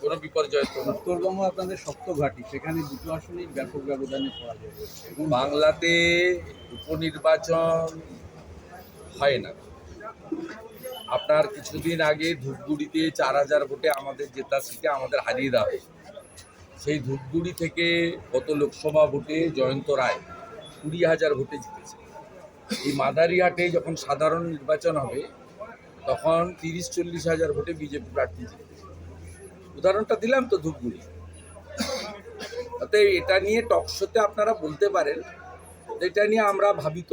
কোনো বিপর্যয় তো উত্তরবঙ্গ আপনাদের শক্ত ঘাঁটি সেখানে দুটো আসনেই ব্যাপক ব্যবধানে পরাজয় বাংলাতে উপনির্বাচন হয় না। আপনার কিছুদিন আগে ধূপগুড়িতে চার হাজার ভোটে আমাদের জেতা সিটে আমাদের হারিয়ে দেওয়া হয়েছে। সেই ধূপগুড়ি থেকে গত লোকসভা ভোটে জয়ন্ত রায় কুড়ি হাজার ভোটে জিতেছে। এই মাদারিহাটে যখন সাধারণ নির্বাচন হবে তখন তিরিশ চল্লিশ হাজার ভোটে বিজেপি প্রার্থী জিতেছে উদাহরণটা দিলাম তো ধূপগুড়ি। অতএব এটা নিয়ে টকশোতে আপনারা বলতে পারেন এটা নিয়ে আমরা ভাবিত।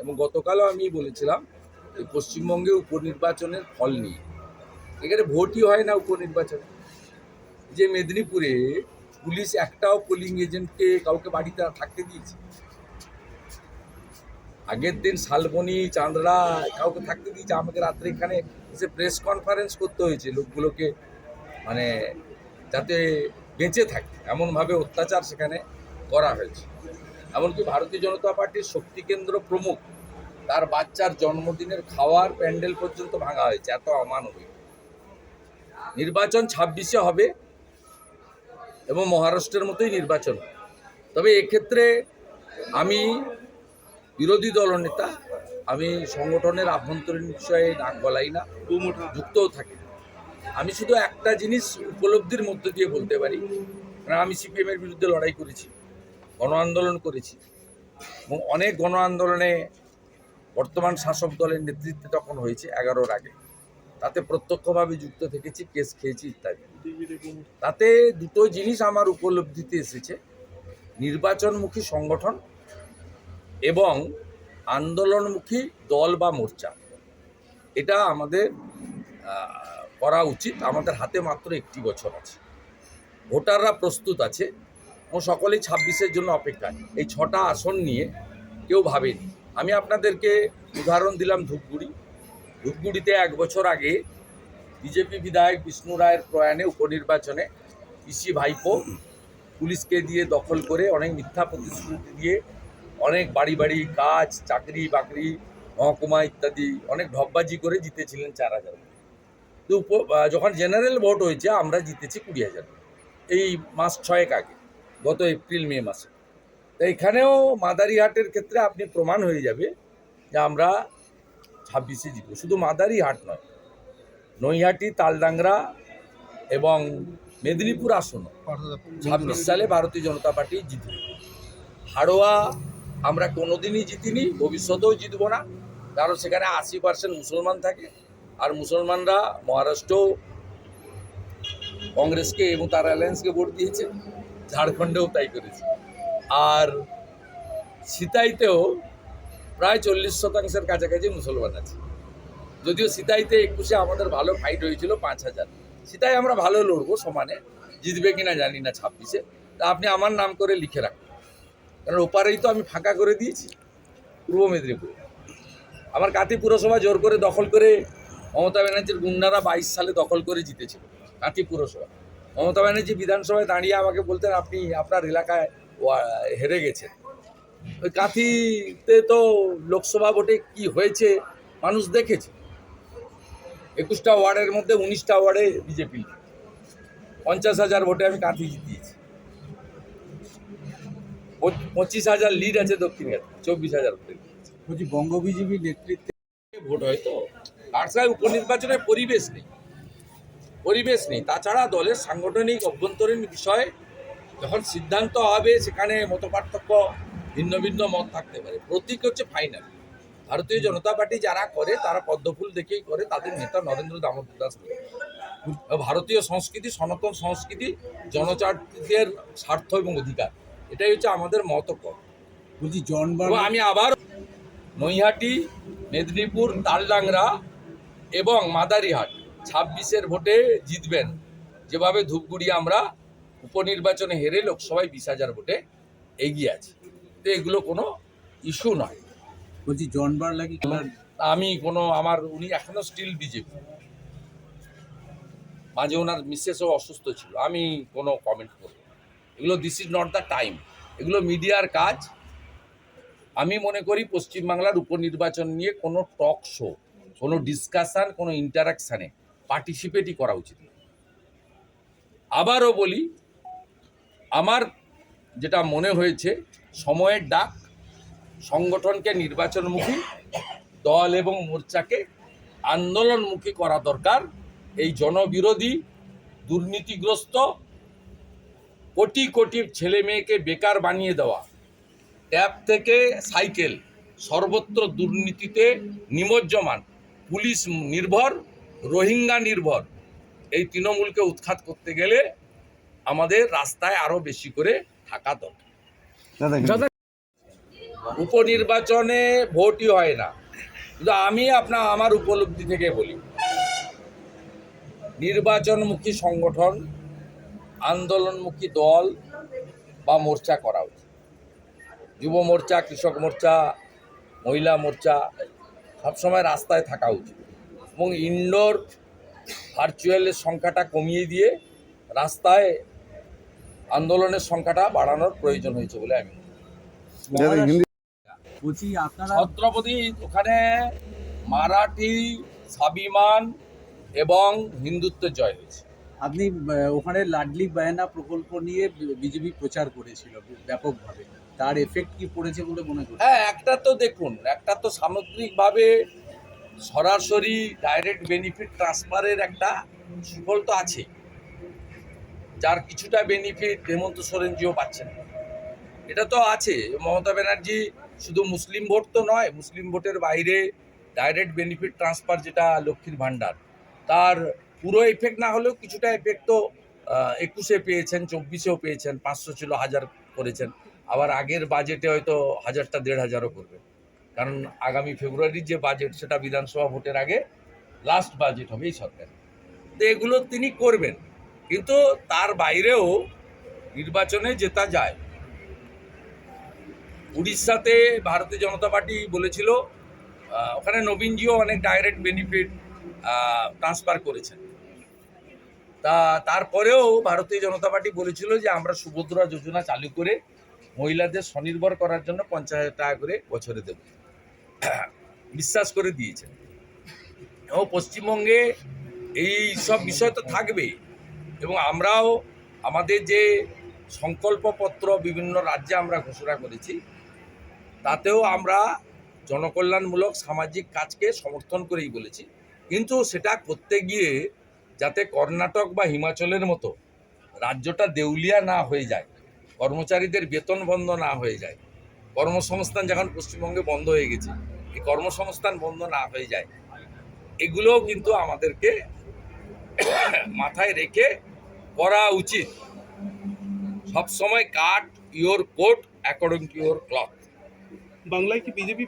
এবং গতকালও আমি বলেছিলাম যে পশ্চিমবঙ্গে উপনির্বাচনের ফল নিয়ে এখানে ভোটই হয় না উপনির্বাচনে। যে মেদিনীপুরে পুলিশ একটাও পোলিং এজেন্টকে কাউকে বাড়িতে থাকতে দিয়েছে। আগের দিন শালবনি চাঁদড়া কাউকে থাকতে দিয়েছে। আমাকে রাত্রে এখানে এসে প্রেস কনফারেন্স করতে হয়েছে। লোকগুলোকে মানে যাতে বেঁচে থাকে এমনভাবে অত্যাচার সেখানে করা হয়েছে। এমনকি ভারতীয় জনতা পার্টির শক্তি কেন্দ্র প্রমুখ তার বাচ্চার জন্মদিনের খাওয়ার প্যান্ডেল পর্যন্ত ভাঙা হয়েছে এত অমানবিক। নির্বাচন ছাব্বিশে হবে এবং মহারাষ্ট্রের মতোই নির্বাচন। তবে এক্ষেত্রে আমি বিরোধী দলনেতা আমি সংগঠনের আভ্যন্তরীণ বিষয়ে নাক গলাই না যুক্তও থাকি না। আমি শুধু একটা জিনিস উপলব্ধির মধ্য দিয়ে বলতে পারি। কারণ আমি সিপিএমের বিরুদ্ধে লড়াই করেছি, গণ আন্দোলন করেছি। এবং অনেক গণ আন্দোলনে বর্তমান শাসক দলের নেতৃত্বে তখন হয়েছে এগারোর আগে। তাতে প্রত্যক্ষভাবে যুক্ত থেকেছি, কেস খেয়েছি ইত্যাদি। তাতে দুটো জিনিস আমার উপলব্ধিতে এসেছে। নির্বাচনমুখী সংগঠন এবং আন্দোলনমুখী দল বা মোর্চা। এটা আমাদের উচিত। আমাদের হাতে মাত্র একটি বছর আছে। ভোটাররা প্রস্তুত আছে। ও সকলেই ছাব্বিশের জন্য অপেক্ষায় এই ছটা আসন নিয়ে কেউ ভাবেনি। আমি আপনাদেরকে উদাহরণ দিলাম ধূপগুড়ি। ধূপগুড়িতে এক বছর আগে বিজেপি বিধায়ক বিষ্ণু রায়ের প্রয়াণে উপনির্বাচনে পিসি ভাইপো পুলিশকে দিয়ে দখল করে অনেক মিথ্যা প্রতিশ্রুতি দিয়ে অনেক বাড়ি বাড়ি কাজ, চাকরি বাকরি, মহকুমা ইত্যাদি অনেক ঢপবাজি করে জিতেছিলেন চার হাজার যখন জেনারেল ভোট হয়েছে, আমরা জিতেছি কুড়ি হাজার। এই মাস ছয়েক আগে, গত এপ্রিল, মে মাসে। তো এখানেও মাদারিহাটের ক্ষেত্রে আপনি প্রমাণ হয়ে যাবে যে আমরা ছাব্বিশে জিতব। শুধু মাদারিহাট নয়, নৈহাটি, তালডাংরা এবং মেদিনীপুর আসন ছাব্বিশ সালে ভারতীয় জনতা পার্টি জিতবে। হাড়োয়া আমরা কোনোদিনই জিতিনি, ভবিষ্যতেও জিতব না। কারণ সেখানে আশি পার্সেন্ট মুসলমান থাকে। আর মুসলমানরা মহারাষ্ট্র, কংগ্রেসকে এবং তার অ্যালায়েন্সকে ভোট দিয়েছে, ঝাড়খণ্ডেও তাই করেছে। আর সিতাইতেও প্রায় চল্লিশ শতাংশের কাছাকাছি মুসলমান আছে। যদিও সিতাইতে একুশে আমাদের ভালো ফাইট হয়েছিল পাঁচ হাজার। সিতাই আমরা ভালো লড়বো সমানে, জিতবে কিনা জানি না ছাব্বিশে। তা আপনি আমার নাম করে লিখে রাখুন। কারণ ওপারেই তো আমি ফাঁকা করে দিয়েছি, পূর্ব মেদিনীপুরে। আমার কাতি পুরসভা জোর করে দখল করে মমতা ব্যানার্জির গুন্ডারা বাইশ সালে দখল করে জিতেছিল কাতি পুরসভা। মমতা ব্যানার্জি বিধানসভায় দাঁড়িয়ে আমাকে বলতেন, আপনি আপনার এলাকায় হেরে গেছেন। ওই কাঁথিতে তো লোকসভা ভোটে কি হয়েছে, মানুষ দেখেছে। একুশটা ওয়ার্ডের মধ্যে উনিশটা ওয়ার্ডে বিজেপি পঞ্চাশ হাজার ভোটে আমি কাঁথি জিতিয়েছি। পঁচিশ হাজার লিড আছে দক্ষিণ চব্বিশ হাজার ভোটে। বলছি, বঙ্গ বিজেপির নেতৃত্বে ভোট হয় তো? কারসায় উপনির্বাচনের পরিবেশ নেই। পরিবেশ নেই। তাছাড়া দলের সাংগঠনিক অভ্যন্তরীণ বিষয়ে যখন সিদ্ধান্ত হবে সেখানে মতপার্থক্য ভিন্ন ভিন্ন মত থাকতে পারে। প্রতীক হচ্ছে ফাইনাল ভারতীয় জনতা পার্টি যারা করে তারা পদ্মফুল দেখেই করে তাদের নেতা নরেন্দ্র দামোদর দাস। ভারতীয় সংস্কৃতি সনাতন সংস্কৃতি জনজাতিদের স্বার্থ এবং অধিকার এটাই হচ্ছে আমাদের মতপথ। বলছি জন আমি আবার নৈহাটি মেদিনীপুর তালডাংরা এবং মাদারিহাট ছাব্বিশের ভোটে জিতবেন। যেভাবে ধূপগুড়ি আমরা উপনির্বাচনে হেরে লোকসভায় বিশ হাজার ভোটে এগিয়ে আছি। তো এগুলো কোনো ইস্যু নয়। বলছি জন বার লাগি আমি কোনো আমার উনি এখনও স্টিল বিজেপি। মাঝে ওনার মিসেসও অসুস্থ ছিল। আমি কোনো কমেন্ট করব। এগুলো this is not the time এগুলো মিডিয়ার কাজ। আমি মনে করি পশ্চিমবাংলার উপনির্বাচন নিয়ে কোনো টক শো কোনো ডিসকাশন কোনো ইন্টারাকশানে পার্টিসিপেটই করা উচিত। আবারও বলি, আমার যেটা মনে হয়েছে, সময়ের ডাক, সংগঠনকে নির্বাচনমুখী, দল এবং মোর্চাকে আন্দোলনমুখী করা দরকার এই জনবিরোধী, দুর্নীতিগ্রস্ত, কোটি কোটি ছেলে মেয়েকে বেকার বানিয়ে দেওয়া, ট্যাব থেকে সাইকেল, সর্বত্র দুর্নীতিতে নিমজ্জমান পুলিশ নির্ভর রোহিঙ্গা নির্ভর। এই তৃণমূলকে উৎখাত করতে গেলে আমাদের রাস্তায় আরও বেশি করে থাকা দরকার। উপনির্বাচনে ভোটই হয় না। কিন্তু আমি আপনার আমার উপলব্ধি থেকে বলি নির্বাচনমুখী সংগঠন আন্দোলনমুখী দল বা মোর্চা করা উচিত। যুব মোর্চা কৃষক মোর্চা মহিলা মোর্চা সবসময় রাস্তায় থাকা উচিত। এবং ইনডোর ভার্চুয়ালের সংখ্যাটা কমিয়ে দিয়ে রাস্তায় আন্দোলনের সংখ্যাটা বাড়ানোর প্রয়োজন হয়েছে বলে আমি ছত্রপতি ওখানে মারাঠি স্বাভিমান এবং হিন্দুত্বের জয় হয়েছে। আপনি ওখানে লাডলি বায়না প্রকল্প নিয়ে বিজেপি প্রচার করেছিল ব্যাপকভাবে। তার এফেক্ট কি পড়েছে বলে মনে করছেন? হ্যাঁ একটা তো দেখুন, একটা তো সামগ্রিকভাবে সরাসরি ডাইরেক্ট বেনিফিট ট্রান্সফারের একটা সুফল তো আছে। যার কিছুটা বেনিফিট হেমন্ত সোরেনজিও পাচ্ছেন। এটা তো আছে, মমতা ব্যানার্জি শুধু মুসলিম ভোট তো নয়, মুসলিম ভোটের বাইরে ডাইরেক্ট বেনিফিট ট্রান্সফার যেটা লক্ষ্মীর ভাণ্ডার, তার পুরো এফেক্ট না হলেও কিছুটা এফেক্ট তো একুশে পেয়েছেন, চব্বিশেও পেয়েছেন, পাঁচশো ছিল, হাজার করেছেন। আবার আগের বাজেটে হয়তো হাজারটা, দেড় হাজারও করবে। কারণ আগামী ফেব্রুয়ারির যে বাজেট, সেটা বিধানসভা ভোটের আগে লাস্ট বাজেট হবে এই সরকার তো এগুলো তিনি করবেন। কিন্তু তার বাইরেও নির্বাচনে জেতা যায়। উড়িষ্যাতে ভারতীয় জনতা পার্টি বলেছিল ওখানে নবীনজিও অনেক ডাইরেক্ট বেনিফিট ট্রান্সফার করেছেন। তা তারপরেও ভারতীয় জনতা পার্টি বলেছিল যে, আমরা সুভদ্রা যোজনা চালু করে মহিলাদের স্বনির্ভর করার জন্য পঞ্চাশ হাজার টাকা করে বছরে দেব। বিশ্বাস করে দিয়েছেন। ও পশ্চিমবঙ্গে এই সব বিষয় তো থাকবেই। এবং আমরাও আমাদের যে সংকল্পপত্র বিভিন্ন রাজ্যে আমরা ঘোষণা করেছি, তাতেও আমরা জনকল্যাণমূলক সামাজিক কাজকে সমর্থন করেই বলেছি। কিন্তু সেটা করতে গিয়ে যাতে কর্ণাটক বা হিমাচলের মতো রাজ্যটা দেউলিয়া না হয়ে যায় কর্মচারীদের বেতন বন্ধ না হয়ে যায়। কর্মসংস্থান যখন পশ্চিমবঙ্গে বন্ধ হয়ে গেছে, এই কর্মসংস্থান বন্ধ না হয়ে যায়, এগুলোও কিন্তু আমাদেরকে মাথায় রেখে করা উচিত। সবসময় cut your coat according to your cloth বাংলায় কি বিজেপি